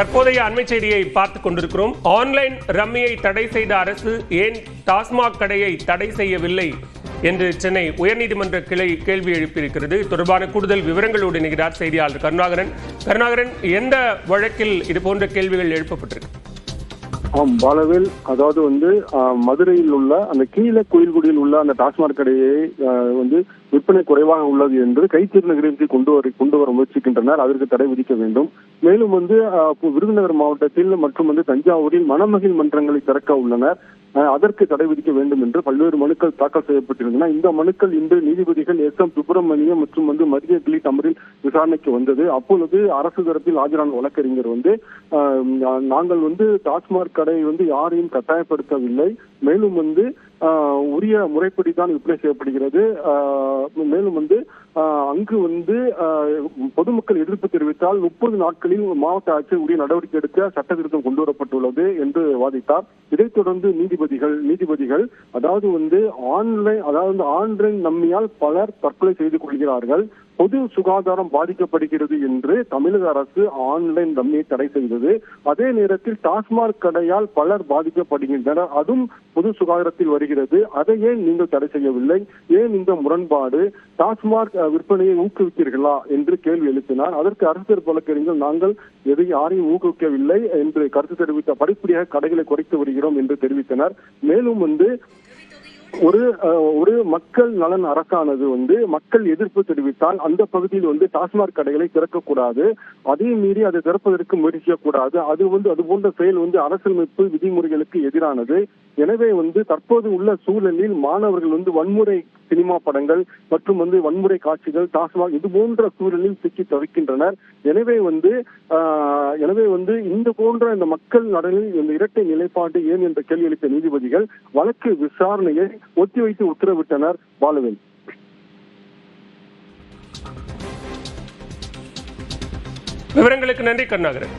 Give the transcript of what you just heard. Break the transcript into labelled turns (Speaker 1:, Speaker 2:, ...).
Speaker 1: தற்போதைய அண்மை செய்தியை பார்த்துக் கொண்டிருக்கிறோம். ஆன்லைன் ரம்மியை தடை செய்த அரசு ஏன் டாஸ்மாக் கடையை தடை செய்யவில்லை என்று சென்னை உயர்நீதிமன்ற கிளை கேள்வி எழுப்பியிருக்கிறது. தொடர்பான கூடுதல் விவரங்களோடு இணைகிறார் செய்தியாளர் கருணாகரன். கருணாகரன் எந்த வழக்கில் இது போன்ற கேள்விகள் எழுப்பப்பட்டிருக்கு?
Speaker 2: ஆம் பாலவேல் அதாவது வந்து மதுரையில் உள்ள அந்த கீழே கோயில்குடியில் உள்ள அந்த டாஸ்மாக் கடையை வந்து விற்பனை குறைவாக உள்ளது என்று கைத்தீர் நகரிற்கு கொண்டு வர கொண்டு வர முயற்சிக்கின்றனர். அதற்கு தடை விதிக்க வேண்டும். மேலும் வந்து விருதுநகர் மாவட்டத்தில் மற்றும் வந்து தஞ்சாவூரில் மணமகிழ் மன்றங்களை திறக்க உள்ளனர். அதற்கு தடை விதிக்க வேண்டும் என்று பல்வேறு மனுக்கள் தாக்கல் செய்யப்பட்டிருந்தன. இந்த மனுக்கள் இன்று நீதிபதிகள் எஸ் எம் சுப்பிரமணியம் மற்றும் வந்து மத்திய கிளீட் அமரில் விசாரணைக்கு வந்தது. அப்பொழுது அரசு தரப்பில் ஆஜரான வழக்கறிஞர் வந்து நாங்கள் வந்து டாஸ்மாக் கடை வந்து யாரையும் கட்டாயப்படுத்தவில்லை. மேலும் வந்து உரிய முறைப்படி தான் விற்பனை செய்யப்படுகிறது. மேலும் வந்து அங்கு வந்து பொதுமக்கள் எதிர்ப்பு தெரிவித்தால் முப்பது நாட்களில் மாவட்ட ஆட்சியர் உரிய நடவடிக்கை எடுக்க சட்ட திருத்தம் கொண்டு வரப்பட்டுள்ளது என்று வாதிட்டார். இதைத் தொடர்ந்து நீதிபதிகள் நீதிபதிகள் அதாவது வந்து ஆன்லைன் அதாவது ஆன்லைன் நம்பியால் பலர் தற்கொலை செய்து கொள்கிறார்கள். பொது சுகாதாரம் பாதிக்கப்படுகிறது என்று தமிழக அரசு ஆன்லைன் ரம்மியை தடை செய்தது. அதே நேரத்தில் டாஸ்மாக் கடையால் பலர் பாதிக்கப்படுகின்றனர். அதுவும் பொது சுகாதாரத்தில் வருகிறது. அதை ஏன் நீங்கள் தடை செய்யவில்லை? ஏன் இந்த முரண்பாடு? டாஸ்மாக் விற்பனையை ஊக்குவிக்கிறீர்களா என்று கேள்வி எழுப்பினார். அதற்கு அரசியல் வழக்கறிஞர்கள் நாங்கள் எதையும் யாரையும் ஊக்குவிக்கவில்லை என்று கருத்து தெரிவித்த படிப்படியாக கடைகளை குறைத்து வருகிறோம் என்று தெரிவித்தனர். மேலும் வந்து ஒரு ஒரு மக்கள் நலன் அரசானது வந்து மக்கள் எதிர்ப்பு தெரிவித்தால் அந்த பகுதியில் வந்து டாஸ்மாக் கடைகளை திறக்கக்கூடாது. அதே மீறி அதை திறப்பதற்கு முயற்சி செய்யக்கூடாது. அது வந்து அது போன்ற செயல் வந்து அரசியலமைப்பு விதிமுறைகளுக்கு எதிரானது. எனவே வந்து தற்போது உள்ள சூழலில் மாணவர்கள் வந்து வன்முறை சினிமா படங்கள் மற்றும் வந்து வன்முறை காட்சிகள் டாஸ்மாக் இது போன்ற சூழலில் சிக்கி தவிக்கின்றனர். எனவே வந்து ஆஹ், எனவே வந்து இந்த போன்ற இந்த மக்கள் நலனில் இந்த இரட்டை நிலைப்பாடு ஏன் என்ற கேள்வி அளித்த நீதிபதிகள் வழக்கு விசாரணையை ஒத்திவைத்து உத்தரவிட்டனர். பாலுவேல்.
Speaker 1: விவரங்களுக்கு நன்றி கருணாகரன்.